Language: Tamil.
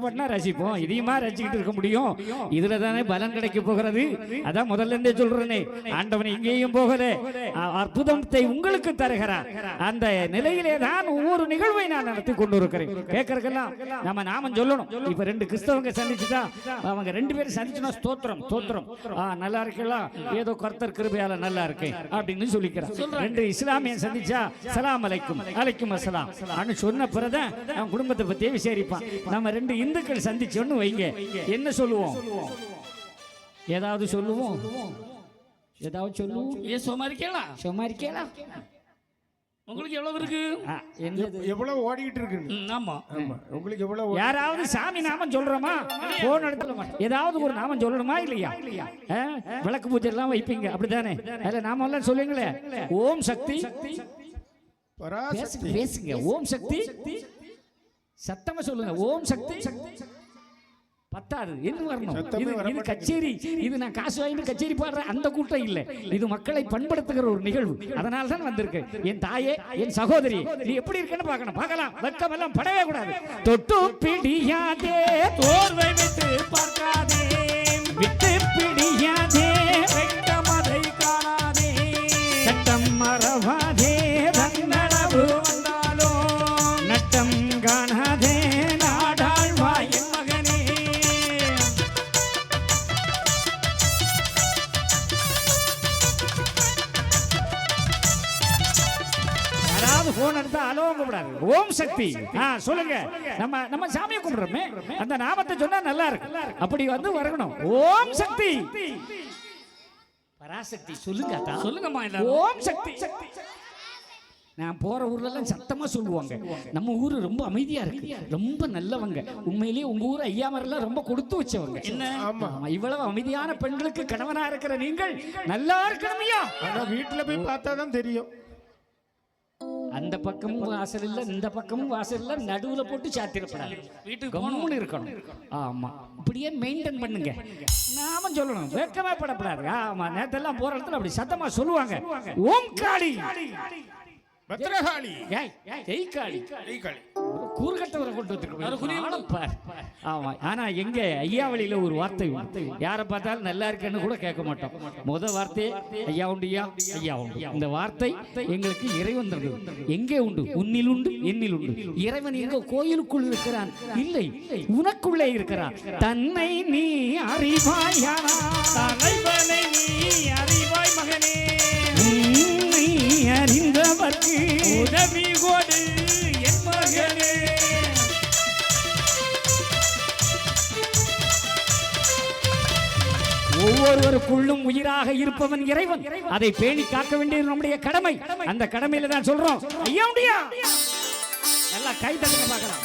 பண்ணா ரசிப்போம். இதையுமா ரசிக்கிட்டு இருக்க முடியும்? இதுல தானே பலன் கிடைக்க போகிறது? அதான் முதல்ல இருந்தே சொல்றேனே. ஆண்டவன் இங்கேயும் போகல. அற்புதத்தை உங்களுக்கு தருகிறார். அந்த நிலையிலே தான் ஒவ்வொரு நிகழ்வை நான் நடத்தி கொண்டு இருக்கிறேன் கேட்கறதுக்கெல்லாம் நம்ம நாமம் சொல்லணும். இப்ப ரெண்டு கிறிஸ்தவங்க சந்திச்சுட்டா அவங்க ரெண்டு பேரும் சந்திச்சுனா ஸ்தோத்திரம். ஸ்தோத்திரம். நல்லா இருக்கலாம் ஏதோ கர்த்தர் கிருபையால நல்லா இருக்கேன் அப்படின்னு சொல்லிக்கிறான் ரெண்டு இஸ்லாமியன் சந்திச்சா சலாம் அலைக்கும். அலைக்கும். அப்படின்னு சொன்ன பிறதான் அவன் குடும்பத்தை பத்தியே விசாரிப்பான். நம்ம ரெண்டு இந்துக்கள் சந்திச்சோன்னு வைங்க. என்ன சொல்லுவோம்? ஏதாவது சொல்லுவோம்? ஏதாவது சொல்லுவோம்? ஏ சோமாரி கேளா சும்மா இருக்கேளா உங்களுக்கு எவ்வளவு இருக்கு? எவ்வளவு ஓடிக்கிட்டு இருக்கு ஆமா. ஆமா. உங்களுக்கு எவ்வளவு யாராவது சாமி நாமம் சொல்றோமா? போன் எடுத்துல ஏதாவது ஒரு நாமம் சொல்லணுமா இல்லையா? ஆ? விளக்கு பூஜை எல்லாம் வைப்பீங்க. அப்படிதானே அதுல நாம எல்லாம் சொல்லுங்களே ஓம் சக்தி. பேசுங்க. ஓம் சக்தி. சத்தமா சொல்லுங்க. ஓம் சக்தி. பத்தாது. என்ன வரணும்? இது கச்சேரி. இது நான் காசு வாங்கிட்டு கச்சேரி பாடுற அந்த கூட்டம் இல்ல. இது மக்களை பண்படுத்துகிற ஒரு நிகழ்வு. அதனால தான் வந்திருக்கு. என் தாயே என் சகோதரி நீ எப்படி இருக்கன்னு பார்க்கணும். பார்க்கலாம். வெக்கம் எல்லாம் படவே கூடாது. தொட்டு பிடியாதே தோர்வை விட்டு பார்க்காதே. போன் எடுத்தா அலோ கூடாது ஓம் சக்தி. ஆ சொல்லுங்க. நம்ம நம்ம சாமியை கும்பிடுறோமே. அந்த நாமத்தை சொன்னா நல்லா இருக்கு அப்படி வந்து வரணும். ஓம் சக்தி. பராசக்தி சொல்லுங்க. சொல்லுங்கம்மா ஓம் சக்தி. நான் போற ஊர்ல எல்லாம் சத்தமா சொல்லுவாங்க. நம்ம ஊரு ரொம்ப அமைதியா இருக்கு. ரொம்ப நல்லவங்க. உண்மையிலேயே உங்க ஊர் ஐயாமரெல்லாம் ரொம்ப கொடுத்து வச்சவங்க. என்ன? ஆமா. ஆமா, இவ்வளவு அமைதியான பெண்களுக்கு கணவனா இருக்கிற நீங்கள் நல்லா இருக்கணுமையா? ஆனா வீட்டுல போய் பார்த்தா தான் தெரியும். அந்த பக்கமும் வாசல் இல்ல இந்த பக்கமும் வாசல் இல்ல நடுவுல போட்டு சாத்திரப்படாது. வீட்டுக்கு கம்முன்னு இருக்கணும். ஆமா. இப்படியே மெயின்டைன் பண்ணுங்க. நாம சொல்லணும். வெட்கமே படப்படாது. ஆமா நேத்தெல்லாம் போற இடத்துல அப்படி சத்தமா சொல்லுவாங்க. ஓம் காளி பத்திரகாளி. ஏய், ஜெய் காளி கைகாளி ஒரு கூறுகட்டவரை கொண்டு வந்துருக்கோம் ஆமா. ஆனா எங்க ஐயாவளியில ஒரு வார்த்தை. யாரை பார்த்தாலும் நல்லா இருக்கேன்னு கூட கேட்க மாட்டோம். முத வார்த்தை ஐயா உண்டுயா ஐயா? உண்டு. இந்த வார்த்தை எங்களுக்கு இறைவன் தந்தது எங்கே உண்டு? உன்னில் உண்டு என்னில் உண்டு. இறைவன் எங்க கோயிலுக்குள் இருக்கிறான்? இல்லை உனக்குள்ளே இருக்கிறான். தன்னை நீ அறிவாயானா தலைவனை நீ ஒவ்வொருவருக்குள்ளும் உயிராக இருப்பவன் இறைவன். அதை பேணி காக்க வேண்டியது நம்முடைய கடமை. அந்த கடமையில தான் சொல்றோம். ஐயா முடியா? நல்லா கை தட்டுங்க பார்க்கலாம்.